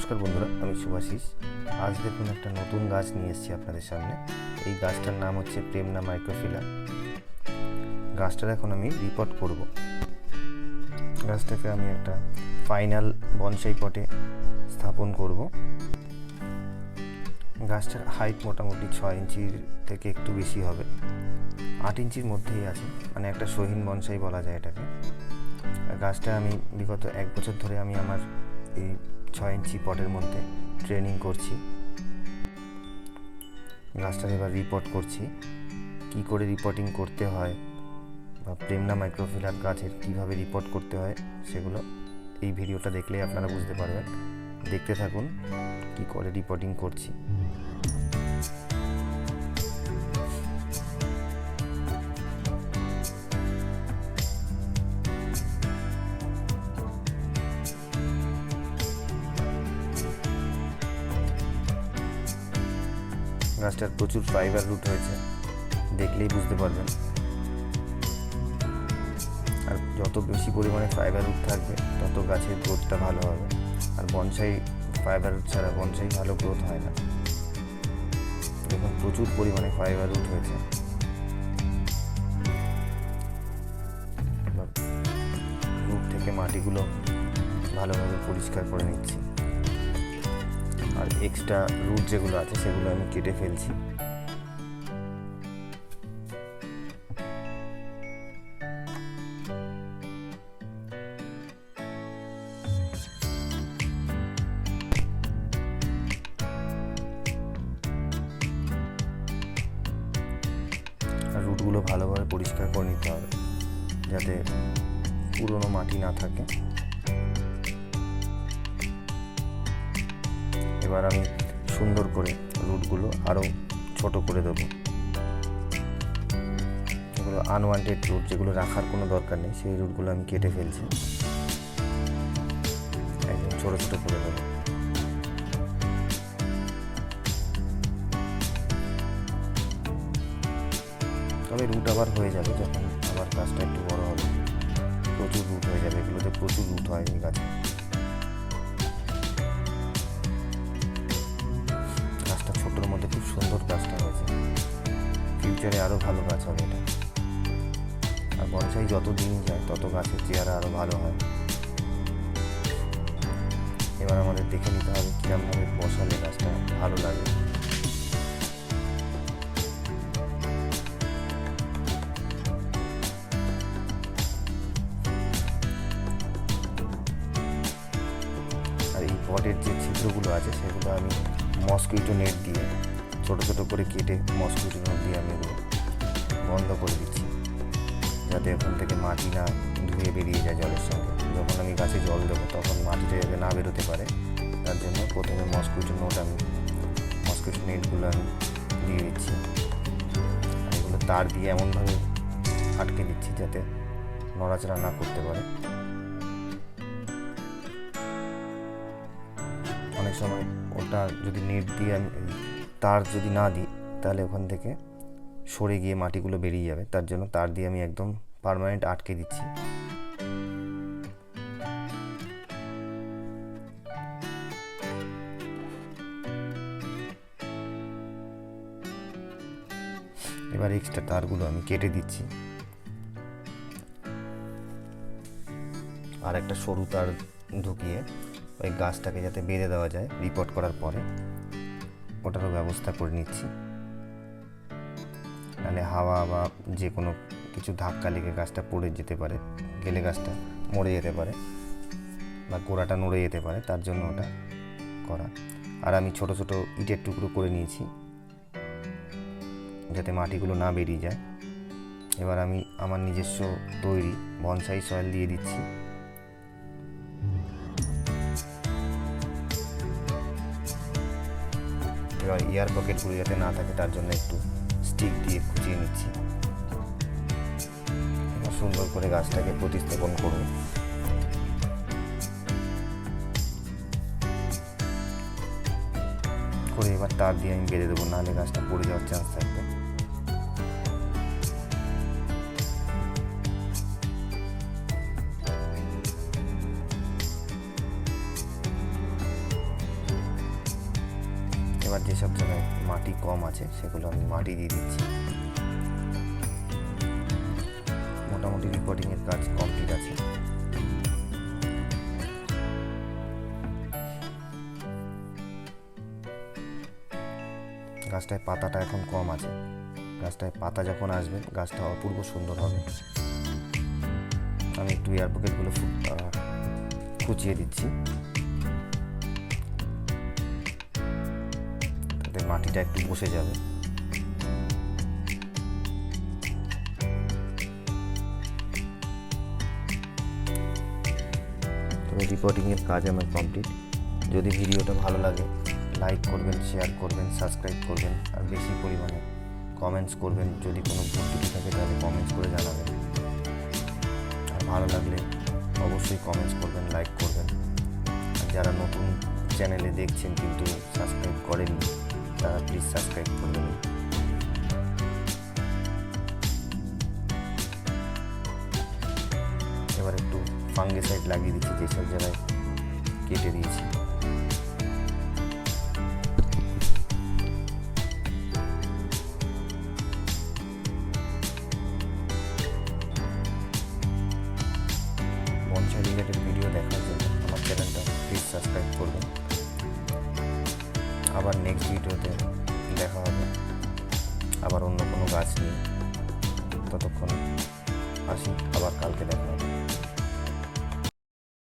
নমস্কার বন্ধুরা, আমি শুভাশিস। আজ দেখুন একটা নতুন গাছ নিয়ে এসেছি আপনাদের সামনে। এই গাছটার নাম হচ্ছে প্রেমনা মাইক্রোফিলা গাছটার এখন আমি রিপোর্ট করব। গাছটাকে আমি একটা ফাইনাল বনসাই পটে স্থাপন করব। গাছটার হাইট মোটামুটি ছয় ইঞ্চির থেকে একটু বেশি হবে। আট ইঞ্চির মধ্যেই আছে মানে একটা সহিন বনসাই বলা যায় এটাকে। গাছটা আমি বিগত এক বছর ধরে আমি আমার এই ছয় ইঞ্চি পটের মধ্যে ট্রেনিং করছি। গাছটার এবার রিপোর্ট করছি। কি করে রিপোর্টিং করতে হয় বা প্রেমনা মাইক্রোফিলার গাছের কীভাবে রিপোর্ট করতে হয় সেগুলো এই ভিডিওটা দেখলেই আপনারা বুঝতে পারবেন। দেখতে থাকুন কি করে রিপোর্টিং করছি। গাছটার প্রচুর ফাইবার রুট হয়েছে। দেখলেই বুঝতে পারবেন। আর যত বেশি পরিমাণে ফাইবার রুট থাকবে, তত গাছের গ্রোথটা ভালো হবে। আর বনসাই ফাইবার রুট ছাড়া বনসাই ভালো গ্রোথ হয় না। দেখুন, প্রচুর পরিমাণে ফাইবার রুট হয়েছে। রুট থেকে মাটিগুলো ভালোভাবে পরিষ্কার করে নিচ্ছি। আর এক্সট্রা রুট যেগুলো আছে সেগুলো আমি কেটে ফেলছি। রুটগুলো ভালোভাবে পরিষ্কার করে নিতে হবে, যাতে পুরনো মাটি না থাকে। এবার আমি সুন্দর করে রুটগুলো আরও ছোট করে দেবো। এগুলো আনওয়ান্টেড রুট যেগুলো রাখার কোনো দরকার নেই, সেই রুটগুলো আমি কেটে ফেলছি। একদম ছোটো ছোটো করে দেবো। তবে রুট আবার হয়ে যাবে যখন আবার গাছটা একটু বড় হবে। প্রচুর রুট হয়ে যাবে। এগুলোতে প্রচুর রুট হয় এই গাছে। ফিউচারে আরও ভালো গাছ হবে এটা। আর বনসাই যত দিন যায়, তত গাছের চেহারা আরও ভালো হয়। এবার আমাদের দেখে নিতে হবে কীরমভাবে বসালে গাছটা ভালো লাগে। আর এই পটের যে ছিদ্রগুলো আছে, সেগুলো আমি মসকুইটো নেট দিয়ে ছোটো ছোটো করে কেটে মসকুইটো দিয়ে আমি এগুলো বন্ধ করে দিচ্ছি। যাতে ওখান থেকে মাটি না ধুয়ে বেরিয়ে যায় জলের সঙ্গে। যখন আমি গাছে জল দেবো, তখন মাটিটা যাতে না বেরোতে পারে। তার জন্য প্রথমে মসকুইটো নোট আমি মসকুইটো নেটগুলো আমি দিয়ে দিচ্ছি। এগুলো তার দিয়ে এমনভাবে আটকে দিচ্ছি যাতে নড়াচড়া না করতে পারে। অনেক সময় ওটা যদি নেট দিয়ে আমি তার যদি না দিই, তাহলে ওখান থেকে সরে গিয়ে মাটিগুলো বেরিয়ে যাবে। তার জন্য তার দিয়ে আমি একদম পার্মানেন্ট আটকে দিচ্ছি। এবার এক্সট্রা তারগুলো আমি কেটে দিচ্ছি। আর একটা সরু তার ঢুকিয়ে ওই গাছটাকে যাতে বেঁধে দেওয়া যায় রিপোর্ট করার পরে। ওটারও ব্যবস্থা করে নিচ্ছি। নাহলে হাওয়া বা যে কোনো কিছু ধাক্কা লেগে গাছটা পড়ে যেতে পারে, গেলে গাছটা মরে যেতে পারে বা গোড়াটা নড়ে যেতে পারে, তার জন্য ওটা করা। আর আমি ছোট ছোট ইটের টুকরো করে নিয়েছি, যাতে মাটিগুলো না বেরিয়ে যায়। এবার আমি আমার নিজস্ব তৈরি, বনসাই সয়েল দিয়ে দিচ্ছি। এবার ইয়ার পকেটগুলো যাতে না থাকে, তার জন্য একটু স্টিক দিয়ে খুঁচিয়ে নিচ্ছি। সুন্দর করে গাছটাকে প্রতিস্থাপন করুন করে এবার তার দিয়ে আমি বেঁধে দেবো, নাহলে গাছটা পড়ে যাওয়ার চান্স থাকবে। এবার যেসব জায়গায় মাটি কম আছে, সেগুলো আমি মাটি দিয়ে দিচ্ছি। মোটামুটি রিপোর্টিংয়ের কাজ কমপ্লিট আছে। গাছটায় পাতাটা এখন কম আছে। গাছটায় পাতা যখন আসবে, গাছটা অপূর্ব সুন্দর হবে। আমি একটু এয়ার পকেটগুলো খুঁচিয়ে দিচ্ছি। মাটিটা একটু বসে যাবে। তবে রিপোর্টিংয়ের কাজ আমার কমপ্লিট যদি ভিডিওটা ভালো লাগে লাইক করবেন শেয়ার করবেন সাবস্ক্রাইব করবেন, আর বেশি পরিমাণে কমেন্টস করবেন, যদি কোনো ভুল ত্রুটি থাকে, তাহলে কমেন্টস করে জানাবেন। আর ভালো লাগলে অবশ্যই কমেন্টস করবেন লাইক করবেন। আর যারা নতুন চ্যানেলে দেখছেন, কিন্তু সাবস্ক্রাইব করেননি তারা প্লিজ সাবস্ক্রাইব করে দেবেন। এবার একটু ফাঙ্গিসাইড লাগিয়ে দিচ্ছি যেসব জায়গায় কেটে দিয়েছি। আবার নেক্সট ভিডিওতে দেখা হবে। আবার অন্য কোনো গাছ নিয়ে। ততক্ষণ আসি, আবার কালকে দেখা হবে।